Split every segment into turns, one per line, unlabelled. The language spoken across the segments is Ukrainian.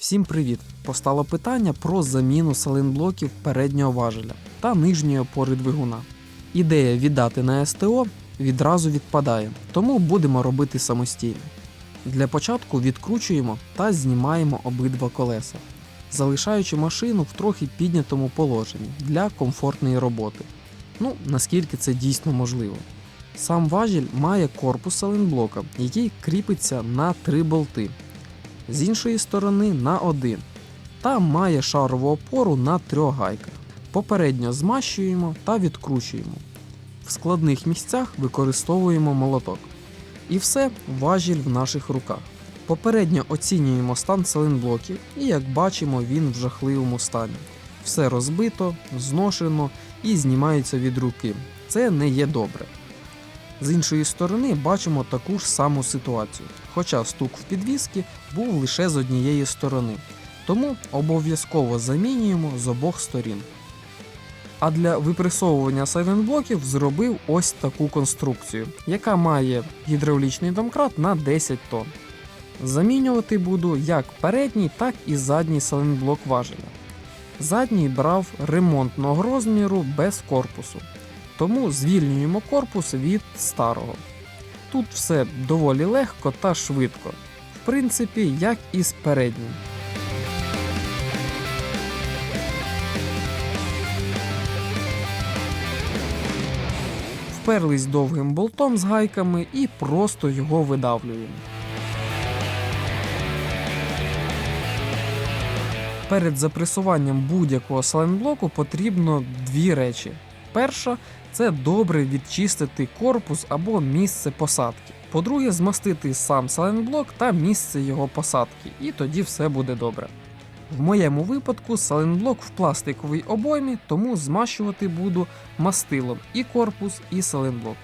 Всім привіт! Постало питання про заміну саленблоків переднього важеля та нижньої опори двигуна. Ідея віддати на СТО відразу відпадає, тому будемо робити самостійно. Для початку відкручуємо та знімаємо обидва колеса, залишаючи машину в трохи піднятому положенні для комфортної роботи. Ну, наскільки це дійсно можливо. Сам важіль має корпус саленблока, який кріпиться на три болти, з іншої сторони на один, та має шарову опору на трьох гайках. Попередньо змащуємо та відкручуємо. В складних місцях використовуємо молоток. І все важіль в наших руках. Попередньо оцінюємо стан саленблоків, і як бачимо, він в жахливому стані. Все розбито, зношено і знімається від руки. Це не є добре. З іншої сторони бачимо таку ж саму ситуацію, хоча стук в підвіски був лише з однієї сторони, тому обов'язково замінюємо з обох сторін. А для випресовування сайленблоків зробив ось таку конструкцію, яка має гідравлічний домкрат на 10 тонн. Замінювати буду як передній, так і задній сайленблок важеля. Задній брав ремонтного розміру без корпусу, тому звільнюємо корпус від старого. Тут все доволі легко та швидко, в принципі, як і з переднім. Вперлись довгим болтом з гайками і просто його видавлюємо. Перед запресуванням будь-якого саленблоку потрібно дві речі. Перша це добре відчистити корпус або місце посадки. По-друге, змастити сам саленблок та місце його посадки, і тоді все буде добре. В моєму випадку саленблок в пластиковій обоймі, тому змащувати буду мастилом і корпус, і саленблок.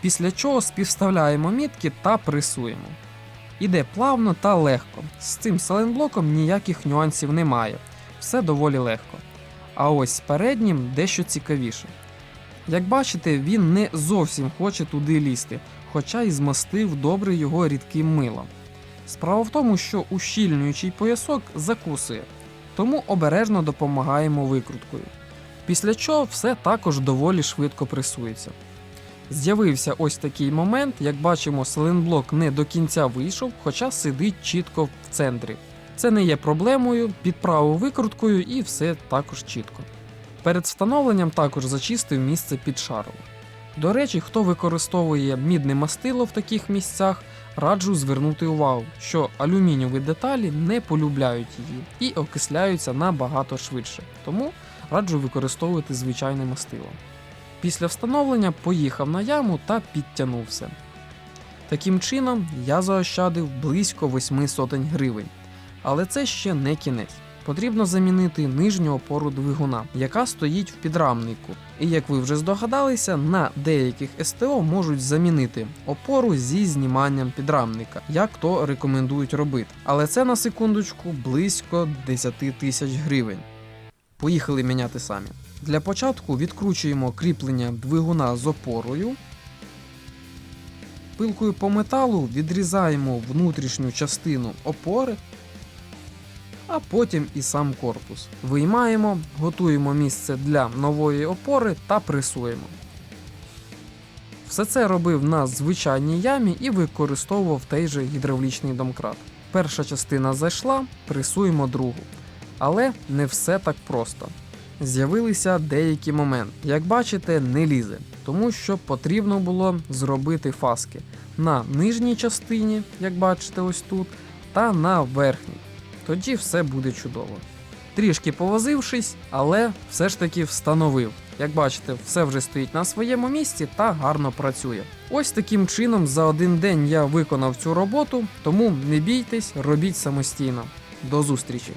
Після чого співставляємо мітки та пресуємо. Іде плавно та легко. З цим саленблоком ніяких нюансів немає. Все доволі легко. А ось з переднім дещо цікавіше. Як бачите, він не зовсім хоче туди лізти, хоча й змастив добре його рідким милом. Справа в тому, що ущільнюючий поясок закусує, тому обережно допомагаємо викруткою. Після чого все також доволі швидко пресується. З'явився ось такий момент, як бачимо, силенблок не до кінця вийшов, хоча сидить чітко в центрі. Це не є проблемою, підправив викруткою і все також чітко. Перед встановленням також зачистив місце під шаром. До речі, хто використовує мідне мастило в таких місцях, раджу звернути увагу, що алюмінієві деталі не полюбляють її і окисляються набагато швидше, тому раджу використовувати звичайне мастило. Після встановлення поїхав на яму та підтягнувся. Таким чином, я заощадив близько 8 сотень гривень. Але це ще не кінець. Потрібно замінити нижню опору двигуна, яка стоїть в підрамнику. І як ви вже здогадалися, на деяких СТО можуть замінити опору зі зніманням підрамника, як то рекомендують робити. Але це на секундочку близько 10 тисяч гривень. Поїхали міняти самі. Для початку відкручуємо кріплення двигуна з опорою. Пилкою по металу відрізаємо внутрішню частину опори, а потім і сам корпус. Виймаємо, готуємо місце для нової опори та пресуємо. Все це робив на звичайній ямі і використовував той же гідравлічний домкрат. Перша частина зайшла, пресуємо другу. Але не все так просто. З'явилися деякі моменти. Як бачите, не лізе, тому що потрібно було зробити фаски на нижній частині, як бачите, ось тут, та на верхній. Тоді все буде чудово. Трішки повозившись, але все ж таки встановив. Як бачите, все вже стоїть на своєму місці та гарно працює. Ось таким чином за один день я виконав цю роботу, тому не бійтесь, робіть самостійно. До зустрічі!